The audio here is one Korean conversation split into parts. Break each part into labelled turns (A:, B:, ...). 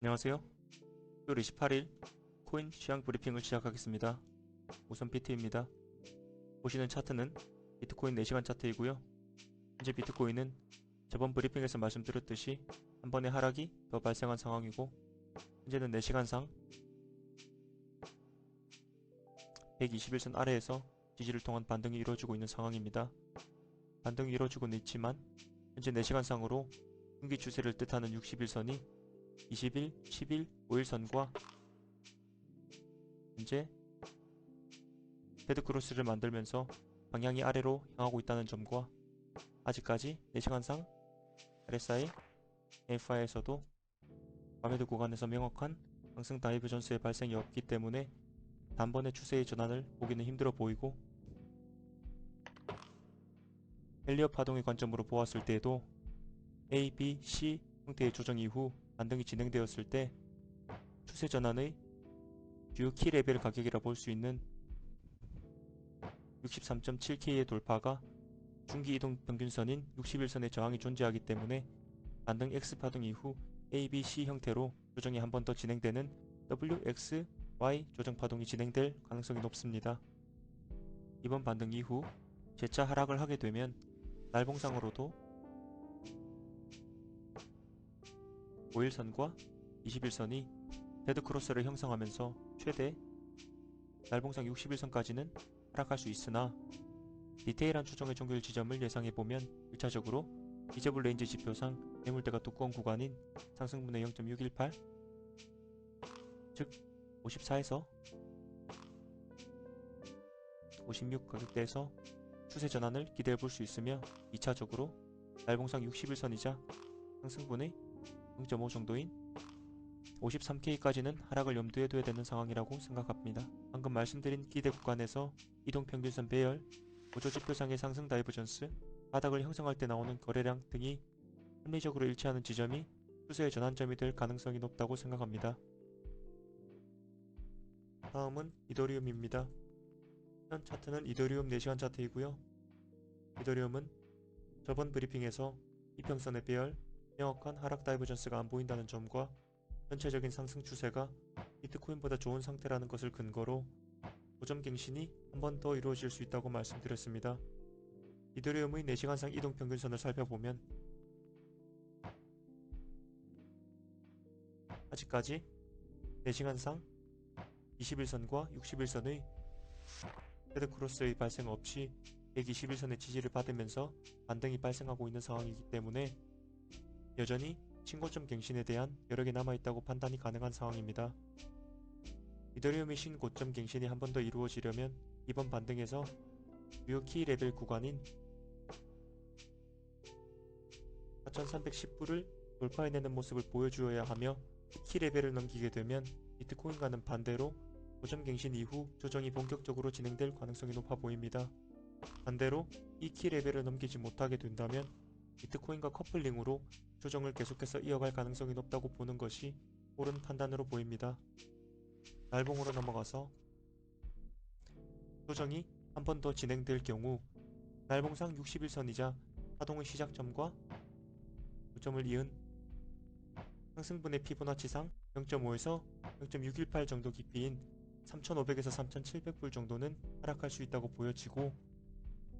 A: 안녕하세요. 6월 28일 코인 시황 브리핑을 시작하겠습니다. 우선 비트입니다. 보시는 차트는 비트코인 4시간 차트이고요. 현재 비트코인은 저번 브리핑에서 말씀드렸듯이 한 번의 하락이 더 발생한 상황이고 현재는 4시간상 121선 아래에서 지지를 통한 반등이 이루어지고 있는 상황입니다. 반등이 이루어지고는 있지만 현재 4시간상으로 중기 추세를 뜻하는 61선이 20일, 10일, 5일선과 현재 헤드크로스를 만들면서 방향이 아래로 향하고 있다는 점과 아직까지 4시간상 RSI, FI에서도 과매도 구간에서 명확한 상승 다이버전스의 발생이 없기 때문에 단번에 추세의 전환을 보기는 힘들어 보이고 헬리어 파동의 관점으로 보았을 때에도 A, B, C 형태의 조정 이후 반등이 진행되었을 때 추세 전환의 주요 키 레벨 가격이라 볼 수 있는 63.7K의 돌파가 중기 이동 평균선인 61선의 저항이 존재하기 때문에 반등 X 파동 이후 A, B, C 형태로 조정이 한 번 더 진행되는 W, X, Y 조정 파동이 진행될 가능성이 높습니다. 이번 반등 이후 재차 하락을 하게 되면 날봉상으로도 5일선과 21선이 데드크로스를 형성하면서 최대 날봉상 61선까지는 하락할 수 있으나 디테일한 추정의 종결 지점을 예상해보면 1차적으로 이저블 레인지 지표상 매물대가 두꺼운 구간인 상승분의 0.618 즉 54에서 56 가격대에서 추세 전환을 기대해 볼 수 있으며 2차적으로 날봉상 61선이자 상승분의 0.5 정도인 53K까지는 하락을 염두에 둬야 되는 상황이라고 생각합니다. 방금 말씀드린 기대 구간에서 이동평균선 배열, 보조지표상의 상승 다이버전스, 바닥을 형성할 때 나오는 거래량 등이 합리적으로 일치하는 지점이 추세의 전환점이 될 가능성이 높다고 생각합니다. 다음은 이더리움입니다. 현 차트는 이더리움 4시간 차트이고요. 이더리움은 저번 브리핑에서 이평선의 배열, 명확한 하락 다이버전스가 안 보인다는 점과 전체적인 상승 추세가 비트코인보다 좋은 상태라는 것을 근거로 고점 갱신이 한 번 더 이루어질 수 있다고 말씀드렸습니다. 이더리움의 4시간상 이동평균선을 살펴보면 아직까지 4시간상 21선과 61선의 헤드크로스의 발생 없이 121선의 지지를 받으면서 반등이 발생하고 있는 상황이기 때문에 여전히 신고점 갱신에 대한 여력이 남아있다고 판단이 가능한 상황입니다. 이더리움의 신고점 갱신이 한 번 더 이루어지려면 이번 반등에서 주요 키 레벨 구간인 4310불을 돌파해내는 모습을 보여주어야 하며 키 레벨을 넘기게 되면 비트코인과는 반대로 고점 갱신 이후 조정이 본격적으로 진행될 가능성이 높아 보입니다. 반대로 이 키 레벨을 넘기지 못하게 된다면 비트코인과 커플링으로 조정을 계속해서 이어갈 가능성이 높다고 보는 것이 옳은 판단으로 보입니다. 날봉으로 넘어가서 조정이 한 번 더 진행될 경우 날봉상 61선이자 파동의 시작점과 고점을 이은 상승분의 피보나치상 0.5에서 0.618 정도 깊이인 3,500에서 3,700불 정도는 하락할 수 있다고 보여지고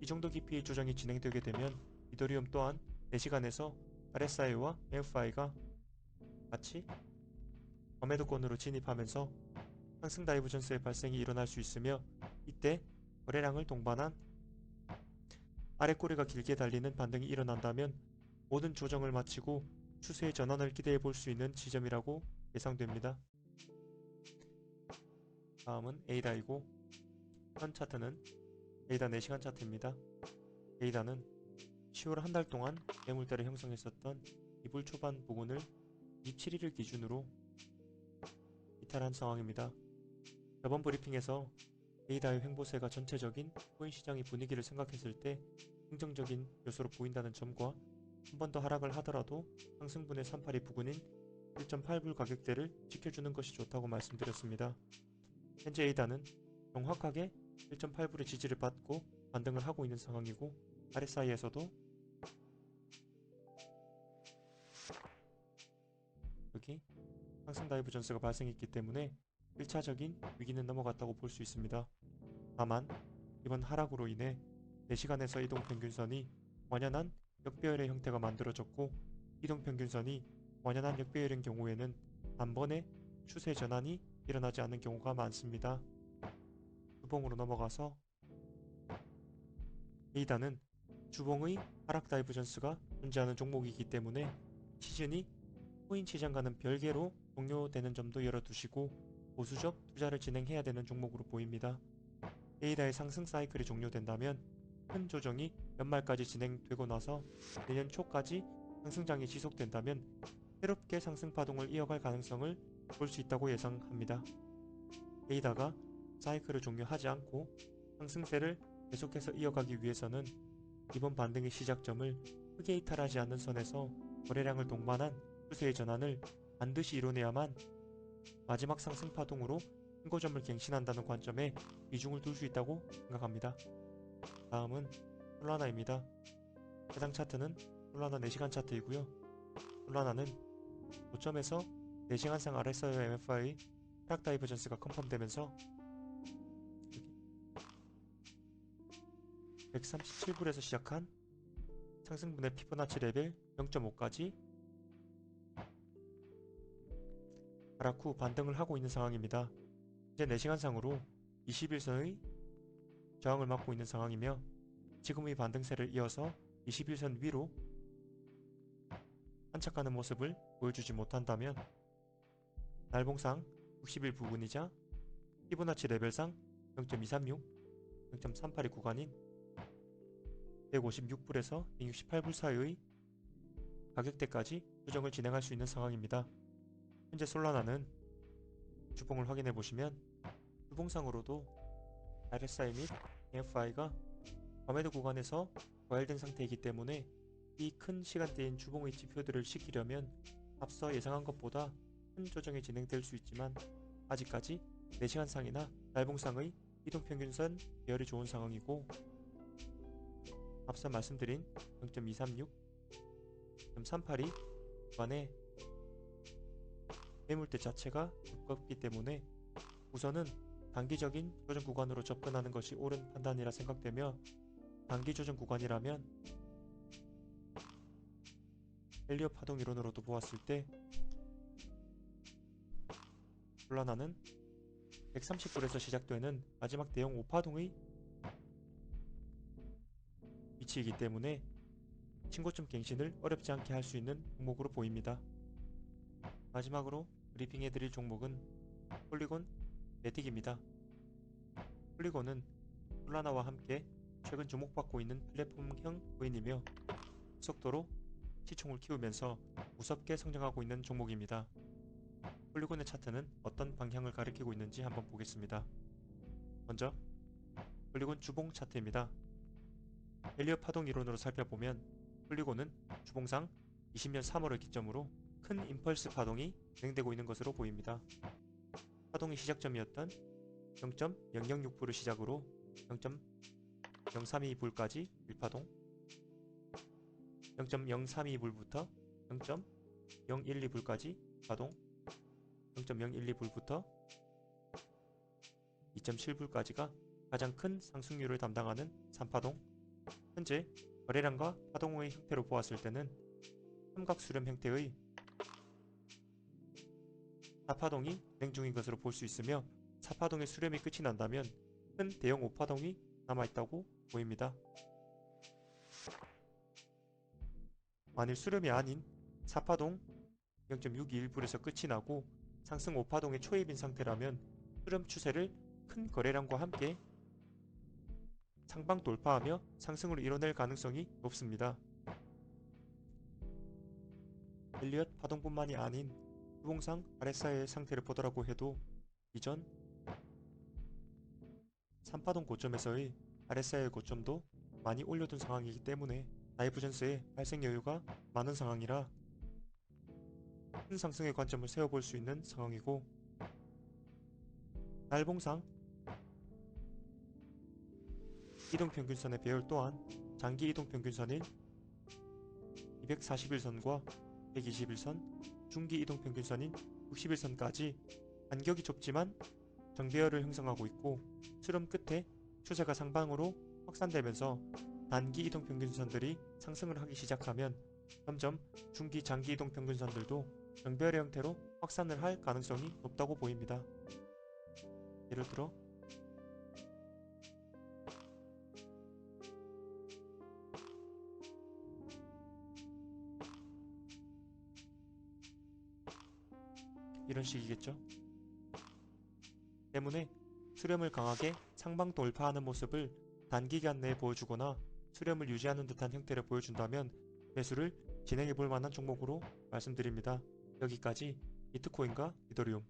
A: 이 정도 깊이의 조정이 진행되게 되면 이더리움 또한 4시간에서 RSI와 MFI가 같이 과매도권으로 진입하면서 상승 다이버전스의 발생이 일어날 수 있으며 이때 거래량을 동반한 아래 꼬리가 길게 달리는 반등이 일어난다면 모든 조정을 마치고 추세의 전환을 기대해 볼 수 있는 지점이라고 예상됩니다. 다음은 에이다이고 현 차트는 에이다 4시간 차트입니다. 에이다는 10월 한 달 동안 매물대를 형성했었던 이불 초반 부근을 27일을 기준으로 이탈한 상황입니다. 저번 브리핑에서 에이다의 횡보세가 전체적인 코인 시장의 분위기를 생각했을 때 긍정적인 요소로 보인다는 점과 한 번 더 하락을 하더라도 상승분의 38이 부근인 1.8불 가격대를 지켜주는 것이 좋다고 말씀드렸습니다. 현재 에이다는 정확하게 1.8불의 지지를 받고 반등을 하고 있는 상황이고 RSI에서도 여기 상승 다이버전스가 발생했기 때문에 1차적인 위기는 넘어갔다고 볼 수 있습니다. 다만 이번 하락으로 인해 4시간에서 이동 평균선이 완연한 역배열의 형태가 만들어졌고 이동 평균선이 완연한 역배열인 경우에는 단번에 추세 전환이 일어나지 않는 경우가 많습니다. 주봉으로 넘어가서 에이다는 주봉의 하락 다이버전스가 존재하는 종목이기 때문에 시즌이 코인 시장과는 별개로 종료되는 점도 열어두시고 보수적 투자를 진행해야 되는 종목으로 보입니다. 에이다의 상승 사이클이 종료된다면 큰 조정이 연말까지 진행되고 나서 내년 초까지 상승장이 지속된다면 새롭게 상승 파동을 이어갈 가능성을 볼 수 있다고 예상합니다. 에이다가 사이클을 종료하지 않고 상승세를 계속해서 이어가기 위해서는 이번 반등의 시작점을 크게 이탈하지 않는 선에서 거래량을 동반한 추세의 전환을 반드시 이뤄내야만 마지막 상승 파동으로 신고점을 갱신한다는 관점에 비중을 둘 수 있다고 생각합니다. 다음은 솔라나입니다. 해당 차트는 솔라나 4시간 차트이고요. 솔라나는 고점에서 4시간 상 RSI 와 MFI 하락 다이버전스가 컨펌되면서 137불에서 시작한 상승분의 피보나치 레벨 0.5까지 하락 후 반등을 하고 있는 상황입니다. 이제 4시간상으로 21선의 저항을 맞고 있는 상황이며 지금의 반등세를 이어서 21선 위로 안착하는 모습을 보여주지 못한다면 날봉상 60일 부분이자 피보나치 레벨상 0.236, 0.382 구간인 156불에서 168불 사이의 가격대까지 조정을 진행할 수 있는 상황입니다. 현재 솔라나는 주봉을 확인해 보시면 주봉상으로도 RSI 및 MFI가 과매도 구간에서 과열된 상태이기 때문에 이 큰 시간대인 주봉의 지표들을 시키려면 앞서 예상한 것보다 큰 조정이 진행될 수 있지만 아직까지 4시간상이나 날봉상의 이동평균선 계열이 좋은 상황이고 앞서 말씀드린 0.236, 0.382 구간에 매물대 자체가 두껍기 때문에 우선은 단기적인 조정 구간으로 접근하는 것이 옳은 판단이라 생각되며 단기 조정 구간이라면 헬리오 파동 이론으로도 보았을 때 솔라나는 130불에서 시작되는 마지막 대형 5파동의 위치이기 때문에 신고점 갱신을 어렵지 않게 할 수 있는 종목으로 보입니다. 마지막으로 브리핑해드릴 종목은 폴리곤 매틱입니다. 폴리곤은 솔라나와 함께 최근 주목받고 있는 플랫폼형 코인이며 속도로 시총을 키우면서 무섭게 성장하고 있는 종목입니다. 폴리곤의 차트는 어떤 방향을 가리키고 있는지 한번 보겠습니다. 먼저 폴리곤 주봉 차트입니다. 헬리어 파동 이론으로 살펴보면 폴리곤은 주봉상 20년 3월을 기점으로 큰 임펄스 파동이 진행되고 있는 것으로 보입니다. 파동의 시작점이었던 0.006불을 시작으로 0.032불까지 1파동 0.032불부터 0.012불까지 파동 0.012불부터 2.7불까지가 가장 큰 상승률을 담당하는 3파동 현재 거래량과 파동의 형태로 보았을 때는 삼각수렴 형태의 4파동이 진행 중인 것으로 볼 수 있으며 4파동의 수렴이 끝이 난다면 큰 대형 5파동이 남아있다고 보입니다. 만일 수렴이 아닌 4파동 0.621불에서 끝이 나고 상승 5파동의 초입인 상태라면 수렴 추세를 큰 거래량과 함께 상방 돌파하며 상승으로 이뤄낼 가능성이 높습니다. 엘리엇 파동뿐만이 아닌 주봉상 RSI의 상태를 보더라고 해도 이전 3파동 고점에서의 RSI의 고점도 많이 올려둔 상황이기 때문에 다이브 전스의 발생 여유가 많은 상황이라 큰 상승의 관점을 세워볼 수 있는 상황이고 날봉상 이동평균선의 배열 또한 장기 이동평균선인 241선과 121선, 중기 이동 평균선인 60일선까지 간격이 좁지만 정배열을 형성하고 있고 수렴 끝에 추세가 상방으로 확산되면서 단기 이동 평균선들이 상승을 하기 시작하면 점점 중기 장기 이동 평균선들도 정배열의 형태로 확산을 할 가능성이 높다고 보입니다. 예를 들어 이런 식이겠죠. 때문에 수렴을 강하게 상방 돌파하는 모습을 단기간 내에 보여주거나 수렴을 유지하는 듯한 형태를 보여준다면 매수를 진행해 볼 만한 종목으로 말씀드립니다. 여기까지 비트코인과 이더리움